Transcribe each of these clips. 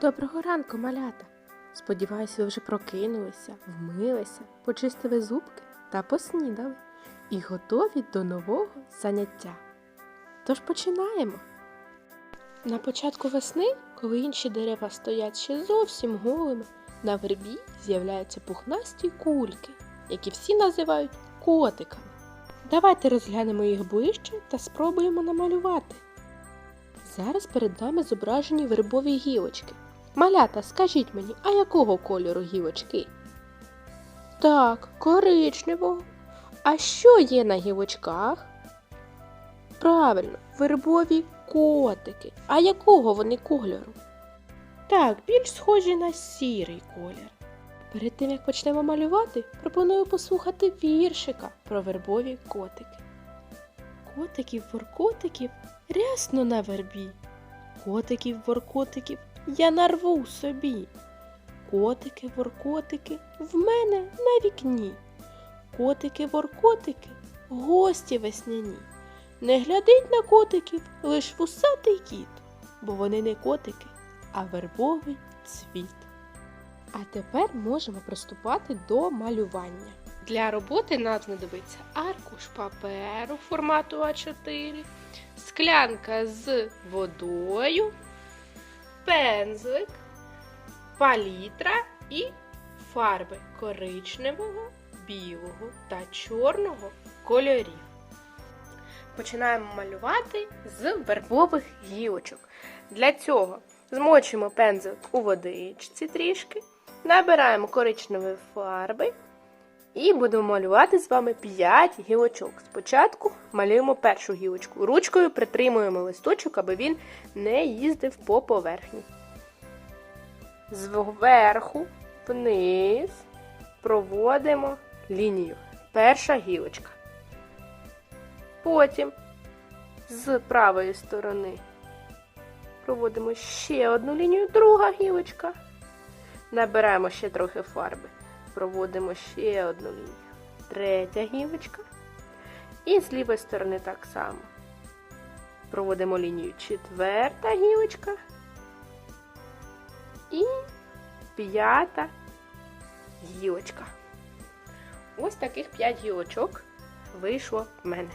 Доброго ранку, малята! Сподіваюся, ви вже прокинулися, вмилися, почистили зубки та поснідали і готові до нового заняття. Тож починаємо. На початку весни, коли інші дерева стоять ще зовсім голими, на вербі з'являються пухнасті кульки, які всі називають котиками. Давайте розглянемо їх ближче та спробуємо намалювати. Зараз перед нами зображені вербові гілочки. Малята, скажіть мені, а якого кольору гілочки? Так, коричневого. А що є на гілочках? Правильно, вербові котики. А якого вони кольору? Так, більш схожі на сірий колір. Перед тим як почнемо малювати, пропоную послухати віршика про вербові котики. Котиків воркотиків рясно на вербі. Котиків воркотиків я нарву собі. Котики воркотики в мене на вікні. Котики воркотики гості весняні. Не глядить на котиків лиш вусатий кіт, бо вони не котики, а вербовий цвіт. А тепер можемо приступати до малювання. Для роботи нам знадобиться аркуш паперу формату А4, склянка з водою, пензлик, палітра і фарби коричневого, білого та чорного кольорів. Починаємо малювати з вербових гілочок. Для цього змочимо пензлик у водичці трішки, набираємо коричневої фарби і будемо малювати з вами 5 гілочок. Спочатку малюємо першу гілочку. Ручкою притримуємо листочок, аби він не їздив по поверхні. Зверху вниз проводимо лінію. Перша гілочка. Потім з правої сторони проводимо ще одну лінію, друга гілочка. Набираємо ще трохи фарби. Проводимо ще одну лінію. Третя гілочка. І з лівої сторони так само. Проводимо лінію четверта гілочка. І п'ята гілочка. Ось таких 5 гілочок вийшло в мене.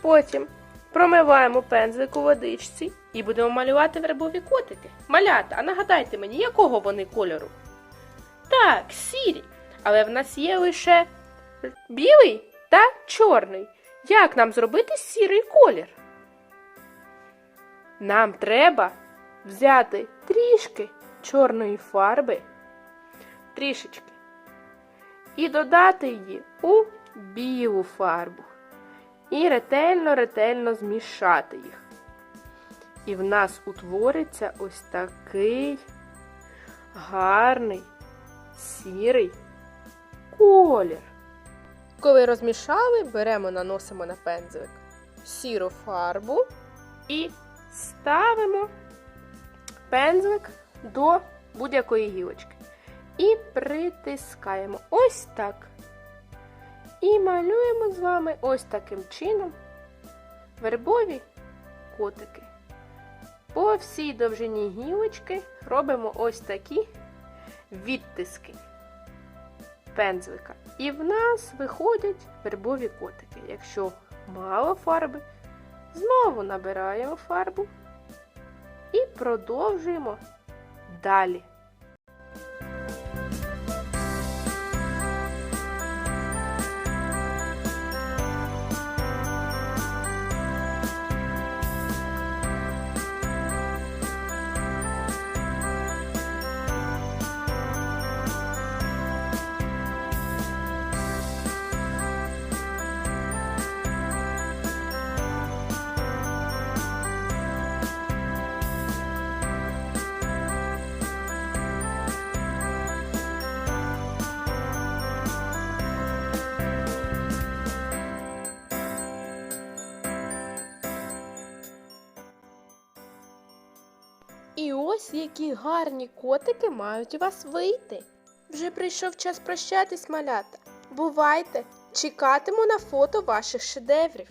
Потім промиваємо пензлик у водичці і будемо малювати вербові котики. Малята, а нагадайте мені, якого вони кольору? Так, сірі. Але в нас є лише білий та чорний. Як нам зробити сірий колір? Нам треба взяти трішки чорної фарби, трішечки, і додати її у білу фарбу. І ретельно-ретельно змішати їх. І в нас утвориться ось такий гарний сірий колір. Коли розмішали, беремо, наносимо на пензлик сіру фарбу і ставимо пензлик до будь-якої гілочки. І притискаємо ось так. І малюємо з вами ось таким чином вербові котики. По всій довжині гілочки робимо ось такі відтиски пензлика. І в нас виходять вербові котики. Якщо мало фарби, знову набираємо фарбу і продовжуємо далі. Ось які гарні котики мають у вас вийти. Вже прийшов час прощатись, малята. Бувайте! Чекатиму на фото ваших шедеврів.